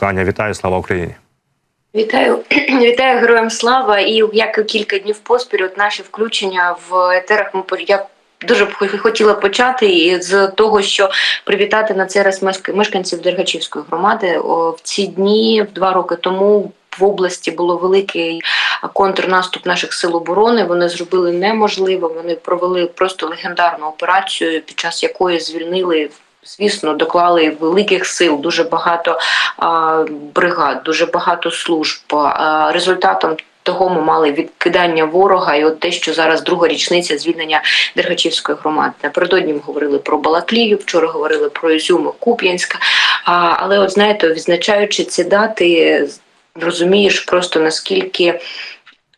Аня, вітаю, слава Україні. Вітаю, вітаю героям слава. І як кілька днів поспіль, от наші включення в етерах ми я дуже б хотіла почати з того, що привітати на цей раз мешк- мешканців Дергачівської громади. В ці дні, два роки тому. В області було великий контрнаступ наших сил оборони. Вони зробили неможливе. Вони провели просто легендарну операцію, під час якої звільнили. Звісно, доклали великих сил, дуже багато бригад, дуже багато служб. Результатом того ми мали відкидання ворога, і от те, що зараз друга річниця звільнення Дергачівської громади. Напередодні ми говорили про Балаклію, вчора говорили про Ізюм, Куп'янська. А, але, от знаєте, відзначаючи ці дати, розумієш просто наскільки.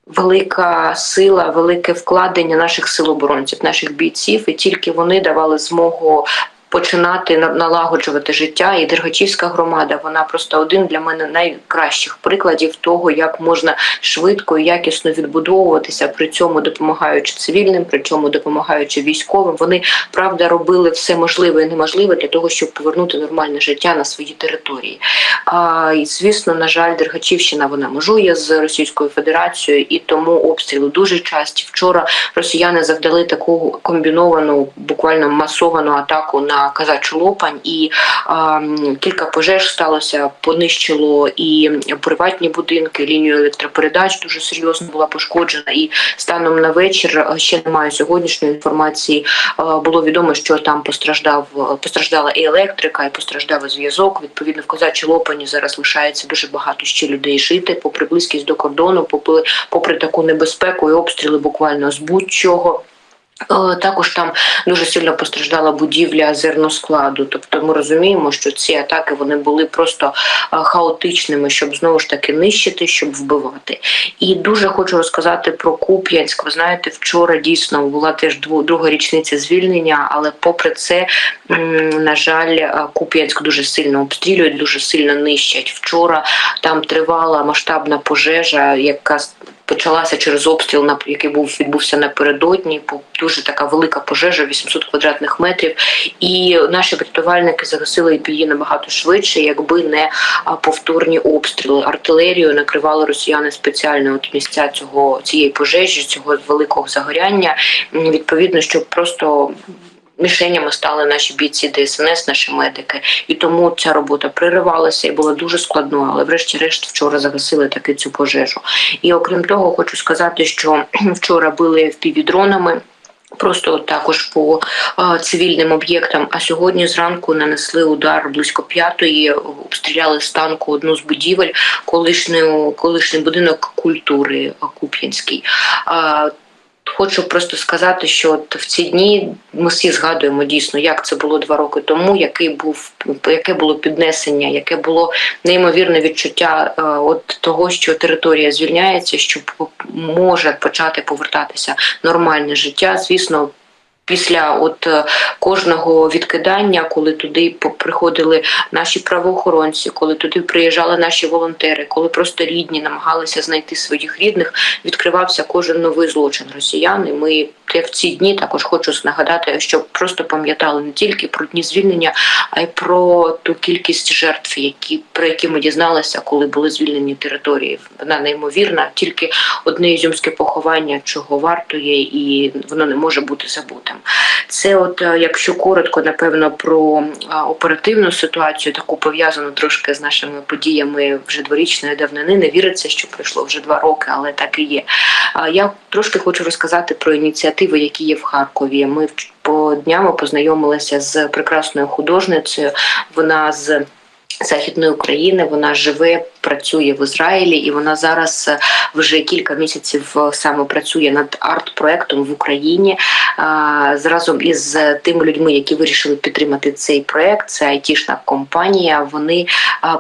Велика сила, велике вкладення наших сил оборонців, наших бійців, і тільки вони давали змогу починати на- налагоджувати життя. І Дергачівська громада вона просто один для мене найкращих прикладів того, як можна швидко і якісно відбудовуватися, при цьому допомагаючи цивільним, при цьому допомагаючи військовим. Вони правда робили все можливе і неможливе для того, щоб повернути нормальне життя на свої території. А, і звісно, на жаль, Дергачівщина вона межує з Російською Федерацією, і тому обстріли дуже часті. Вчора росіяни завдали таку комбіновану, буквально масовану атаку на казачу Лопань, і а, кілька пожеж сталося, понищило і приватні будинки, лінію електропередач дуже серйозно була пошкоджена. І станом на вечір ще немає сьогоднішньої інформації. а, Було відомо, що там постраждав постраждала і електрика, і постраждав зв'язок. Відповідно, в Козачій Лопані зараз лишається дуже багато ще людей жити, попри близькість до кордону, попри, попри таку небезпеку і обстріли буквально з будь-чого. Е, Також там дуже сильно постраждала будівля зерноскладу. Тобто ми розуміємо, що ці атаки вони були просто е, хаотичними, щоб знову ж таки нищити, щоб вбивати. І дуже хочу розказати про Куп'янськ. Ви знаєте, вчора дійсно була теж друга річниця звільнення, але попри це, на жаль, е, Куп'янськ дуже сильно обстрілюють, дуже сильно нищать. Вчора там тривала масштабна пожежа, яка почалася через обстріл, який був відбувся напередодні. Дуже така велика пожежа, 800 квадратних метрів. І наші рятувальники загасили її набагато швидше, якби не повторні обстріли. Артилерію накривали росіяни спеціально от місця цього цієї пожежі, цього великого загоряння. Відповідно, щоб просто. Мішенями стали наші бійці ДСНС, наші медики, і тому ця робота приривалася і була дуже складною. Але, врешті-решт, вчора загасили таки цю пожежу. І окрім того, хочу сказати, що вчора били впівдронами. Просто також по е, цивільним об'єктам. А сьогодні зранку нанесли удар близько п'ятої, обстріляли з танку одну з будівель, колишню, колишній будинок культури е, Куп'янський. Хочу просто сказати, що от в ці дні ми всі згадуємо дійсно, як це було два роки тому, який був яке було піднесення, яке було неймовірне відчуття е, от того, що територія звільняється, що може почати повертатися нормальне життя. Звісно. Після от е, кожного відкидання, коли туди приходили наші правоохоронці, коли туди приїжджали наші волонтери, коли просто рідні намагалися знайти своїх рідних, відкривався кожен новий злочин росіян. І ми в ці дні також хочу нагадати, щоб просто пам'ятали не тільки про дні звільнення, а й про ту кількість жертв, які про які ми дізналися, коли були звільнені території. Вона неймовірна, тільки одне ізюмське поховання, чого вартує, і воно не може бути забутим. Це, от е, якщо коротко, напевно, про оперативну ситуацію, таку пов'язану трошки з нашими подіями вже дворічної давнини. Не віриться, що пройшло вже два роки, але так і є. Я трошки хочу розказати про ініціативи, які є в Харкові. Ми по днями познайомилися з прекрасною художницею. Вона з Західної України вона живе, працює в Ізраїлі, і вона зараз е, вже кілька місяців е, саме працює над арт-проектом в Україні а, разом із тими людьми, які вирішили підтримати цей проект. Це айтішна компанія. Вони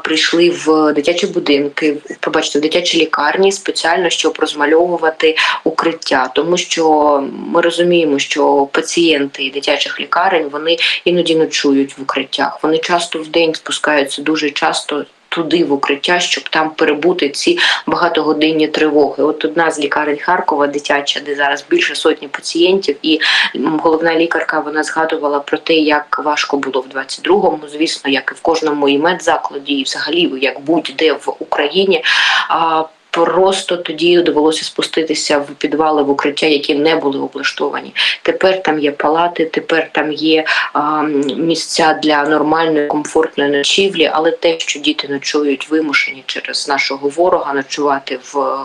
прийшли в дитячі будинки, пробачте, в дитячі лікарні спеціально, щоб розмальовувати укриття, тому що ми розуміємо, що пацієнти дитячих лікарень вони іноді ночують в укриттях. Вони часто в день спускаються дуже часто. туди в укриття, щоб там перебути ці багатогодинні тривоги. От одна з лікарень Харкова, дитяча, де зараз більше сотні пацієнтів, і головна лікарка вона згадувала про те, як важко було в 22-му, звісно, як і в кожному і медзакладі, і взагалі як будь-де в Україні. Просто тоді довелося спуститися в підвали в укриття, які не були облаштовані. Тепер там є палати, тепер там є а, місця для нормальної комфортної ночівлі, але те, що діти ночують вимушені через нашого ворога ночувати в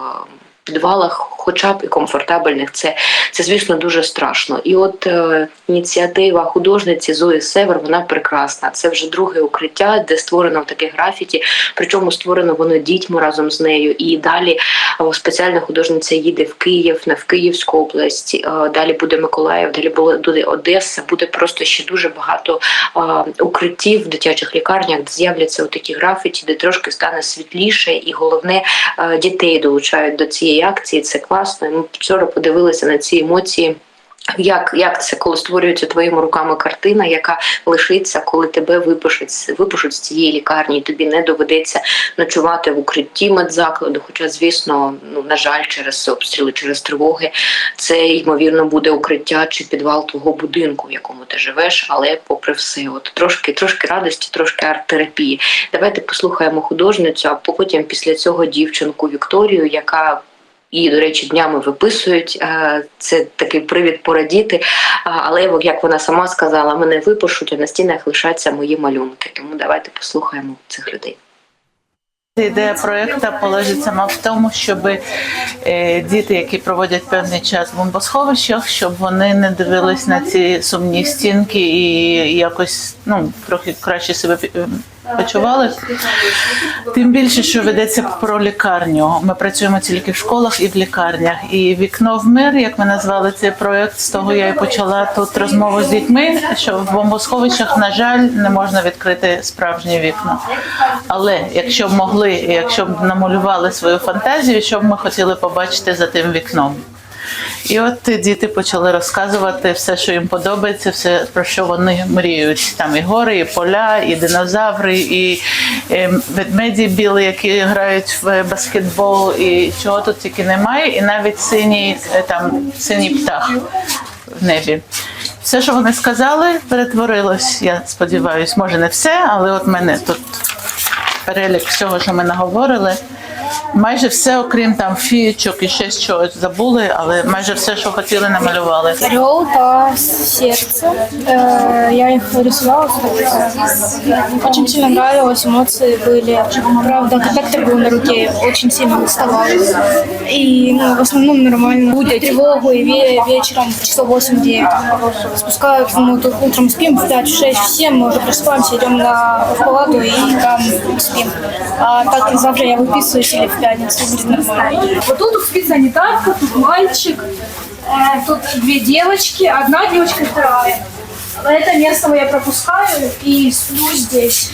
підвалах, хоча б і комфортабельних, це, це звісно дуже страшно. І от е, ініціатива художниці Зої Север вона прекрасна. Це вже друге укриття, де створено таке графіті. Причому створено воно дітьми разом з нею. І далі о, спеціальна художниця їде в Київ, на в Київську область. е, Далі буде Миколаїв, далі буде Одеса. Буде просто ще дуже багато е, укриттів в дитячих лікарнях, де з'являться такі графіті, де трошки стане світліше, і головне е, дітей долучають до цієї акції. Це класно. І Ми вчора подивилися на ці емоції. Як, як це, коли створюється твоїми руками картина, яка лишиться, коли тебе випишуть, випишуть з цієї лікарні, і тобі не доведеться ночувати в укритті медзакладу. Хоча, звісно, ну на жаль, через обстріли, через тривоги, це ймовірно буде укриття чи підвал твого будинку, в якому ти живеш. Але попри все, от трошки, трошки радості, трошки арт-терапії. Давайте послухаємо художницю, а потім після цього дівчинку Вікторію, яка Її, до речі, днями виписують. Е, Це такий привід порадіти. Але як вона сама сказала, мене випишуть, а на стінах лишаться мої малюнки. Тому давайте послухаємо цих людей. Ідея проекту полежить сама в тому, щоб е, діти, які проводять певний час в бомбосховищах, щоб вони не дивились на ці сумні стінки і якось ну трохи краще себе е, почували. Тим більше, що ведеться про лікарню. Ми працюємо тільки в школах і в лікарнях. І вікно в мир, як ми назвали цей проект, з того я і почала тут розмову з дітьми, що в бомбосховищах, на жаль, не можна відкрити справжнє вікно. Але якщо б могли, якщо б намалювали свою фантазію, що б ми хотіли побачити за тим вікном. І от діти почали розказувати все, що їм подобається, все про що вони мріють. Там і гори, і поля, і динозаври, і е, ведмеді білі, які грають в баскетбол, і чого тут тільки немає, і навіть синій е, там синій птах в небі. Все, що вони сказали, перетворилось. Я сподіваюся, може не все, але от мене тут перелік всього, що ми наговорили. Майже все, окрім там фієчок і ще щось забули, але майже все, що хотіли, намалювали. Орел та сердце. Э, Я их рисовала. э, Очень сильно нравилось, эмоции были. Правда, контактор был на руке, очень сильно уставал. И ну, в основном нормально. Будет тревогу и ве- вечером в часов 8-9. Спускают, ну, тут утром спим в 5, в 6, в 7, мы уже просыпаемся, идем на, в палату и там спим. А так и завтра я выписываюсь или в пятницу будет нормально. Вот тут спит санитарка, тут мальчик, э, тут две девочки, одна девочка, вторая. Это место я пропускаю и сплю здесь.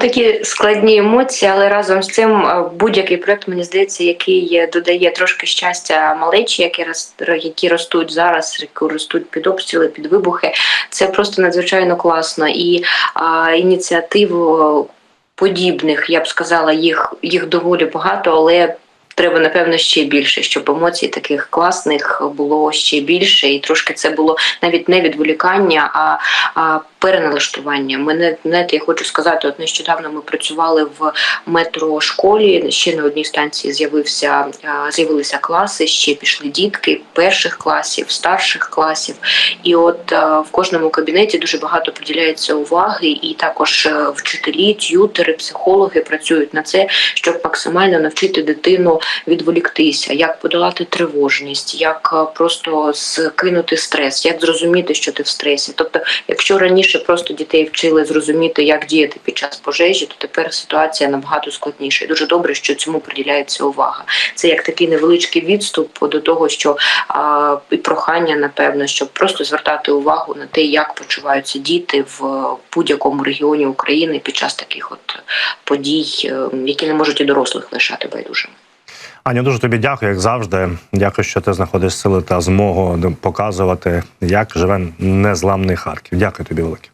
Такі складні емоції, але разом з цим е, будь-який проект, мені здається, який е, додає трошки щастя малечі, які які ростуть зараз, які ростуть під обстріли, під вибухи. Це просто надзвичайно класно. І а, ініціатив подібних, я б сказала, їх, їх доволі багато, але. Треба напевно ще більше, щоб емоцій таких класних було ще більше, і трошки це було навіть не відволікання, а, а переналаштування. Мене знаєте, я хочу сказати, от нещодавно ми працювали в метрошколі. Ще на одній станції з'явився з'явилися класи. Ще пішли дітки перших класів, старших класів. І от в кожному кабінеті дуже багато приділяється уваги, і також е, вчителі, т'ютери, психологи працюють на це, щоб максимально навчити дитину відволіктися, як подолати тривожність, як е, просто скинути стрес, як зрозуміти, що ти в стресі. Тобто, якщо раніше просто дітей вчили зрозуміти, як діяти під час пожежі, то тепер ситуація набагато складніша. І дуже добре, що цьому приділяється увага. Це як такий невеличкий відступ до того, що а, і прохання, напевно, щоб просто звертати увагу на те, як почуваються діти в будь-якому регіоні України під час таких от подій, е, які не можуть і дорослих лишати байдужими. Аня, дуже тобі дякую, як завжди. Дякую, що ти знаходиш сили та змогу показувати, як живе незламний Харків. Дякую тобі велике.